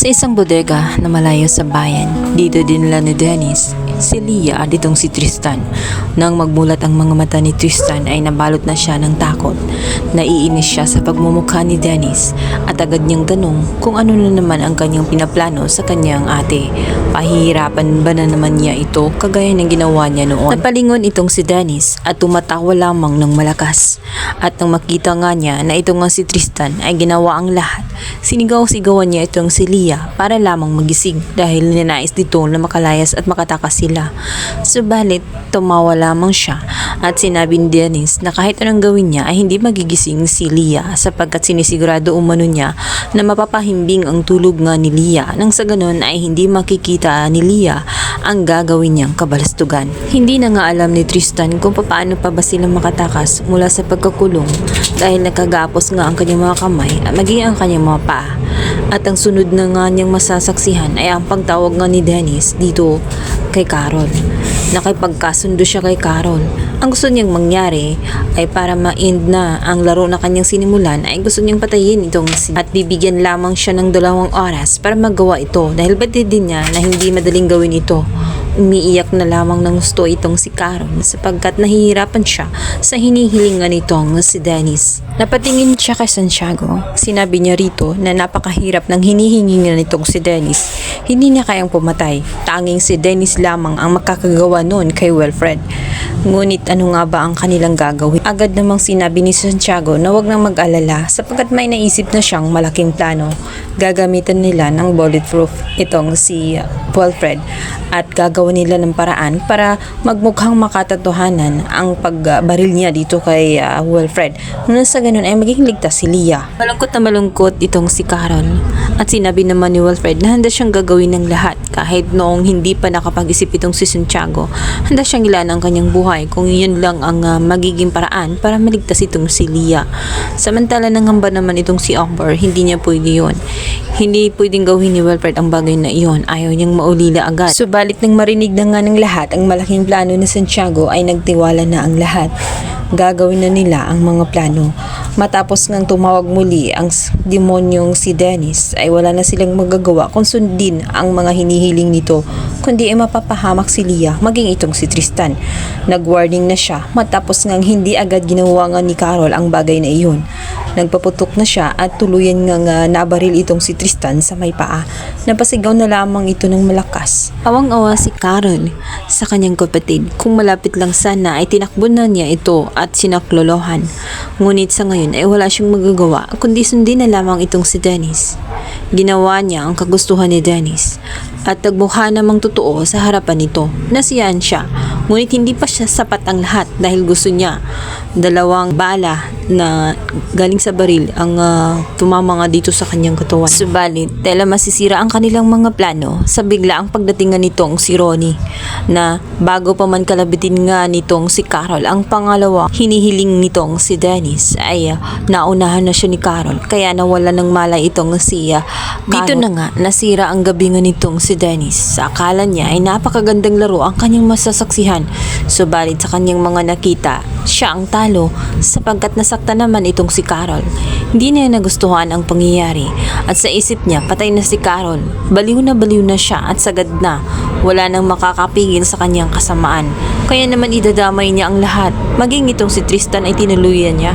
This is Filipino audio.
Sa isang bodega na malayo sa bayan, dito dinala ni Dennis si Leah at itong si Tristan. Nang magmulat ang mga mata ni Tristan ay nabalot na siya ng takot. Naiinis siya sa pagmumukha ni Dennis at agad niyang tanong kung ano na naman ang kanyang pinaplano sa kanyang ate. Pahihirapan ba na naman niya ito kagaya ng ginawa niya noon? Napalingon itong si Dennis at tumatawa lamang ng malakas. At nang makita nga niya na ito nga si Tristan ay ginawa ang lahat, sinigaw-sigawan niya itong si Leah para lamang magising dahil ninais dito na makalayas at makatakas sila. Subalit, tumawa lamang siya at sinabi ni Dennis na kahit anong gawin niya ay hindi magigising si Leah sapagkat sinisigurado umano niya na mapapahimbing ang tulog nga ni Leah nang sa ganon ay hindi makikita ni Leah ang gagawin niyang kabalastugan. Hindi na nga alam ni Tristan kung paano pa ba sila makatakas mula sa pagkakulong dahil nakagapos nga ang kanyang mga kamay at maging ang kanyang mga paa. At ang sunod na nga niyang masasaksihan ay ang pagtawag nga ni Dennis dito kay Carol. Nakipagkasundo siya kay Carol. Ang gusto niyang mangyari ay para ma-end na ang laro na kanyang sinimulan ay gusto niyang patayin itong si at bibigyan lamang siya ng dalawang oras para magawa ito dahil batid din niya na hindi madaling gawin ito. Umiiyak na lamang ng gusto itong si Carol sapagkat nahihirapan siya sa hinihilingan nitong si Dennis. Napatingin siya kay Santiago. Sinabi niya rito na napakahirap ng hinihingi nitong si Dennis. Hindi niya kayang pumatay. Tanging si Dennis lamang ang makakagawa noon kay Wilfred. Ngunit ano nga ba ang kanilang gagawin? Agad namang sinabi ni Santiago na wag nang mag-alala sapagkat may naisip na siyang malaking plano. Gagamitan nila ng bulletproof itong si Wilfred at gagawa nila ng paraan para magmukhang makatotohanan ang pagbaril niya dito kay uh, Wilfred. Nung sa ganun ay magiging ligtas si Leah. Malungkot na malungkot itong si Carol at sinabi naman ni Wilfred na handa siyang gagawin ng lahat kahit noong hindi pa nakapag-isip itong si Santiago. Handa siyang ilan ang kanyang buhay kung yun lang ang uh, magiging paraan para maligtas itong si Leah. Samantala nangamba naman itong si Amber, hindi niya pwede yun. Hindi pwedeng gawin ni Wilfred ang bagay na iyon. Ayaw niyang maulila agad. Subalit nang marinig na nga ng lahat ang malaking plano ni Santiago ay nagtiwala na ang lahat. Gagawin na nila ang mga plano. Matapos ngang tumawag muli ang demonyong si Dennis ay wala na silang magagawa kung sundin ang mga hinihiling nito kundi ay mapapahamak si Leah maging itong si Tristan. Nag-warning na siya matapos ngang hindi agad ginawa ni Carol ang bagay na iyon. Nagpaputok na siya at tuluyan nga nga nabaril itong si Tristan sa may paa. Napasigaw na lamang ito ng malakas. Awang-awa si Carol sa kanyang kapatid. Kung malapit lang sana ay tinakbo na niya ito at sinaklolohan. Ngunit sa ngayon ay wala siyang magagawa kundi sundin na lamang itong si Dennis. Ginawa niya ang kagustuhan ni Dennis at nagmukha namang totoo sa harapan nito. Nasiyahan siya. Ngunit hindi pa siya sapat ang lahat dahil gusto niya dalawang bala na galing sa baril ang ah, tumama nga dito sa kanyang katawan. Subalit, tela masisira ang kanilang mga plano sa bigla ang pagdating nga nitong si Ronnie na bago pa man kalabitin nga nitong si Carol ang pangalawa hinihiling nitong si Dennis ay ah, naunahan na siya ni Carol kaya nawala ng malay itong si ah, Dito na nga nasira ang gabi nga nitong si Dennis. Sa akala niya ay napakagandang laro ang kanyang masasaksihan. Subalit sa kanyang mga nakita, siya ang talo sapagkat nasaktan naman itong si Carol. Hindi niya nagustuhan ang pangyayari at sa isip niya patay na si Carol. Baliw na baliw na siya at sagad na. Wala nang makakapigil sa kanyang kasamaan. Kaya naman idadamay niya ang lahat. Maging itong si Tristan ay tinuluyan niya.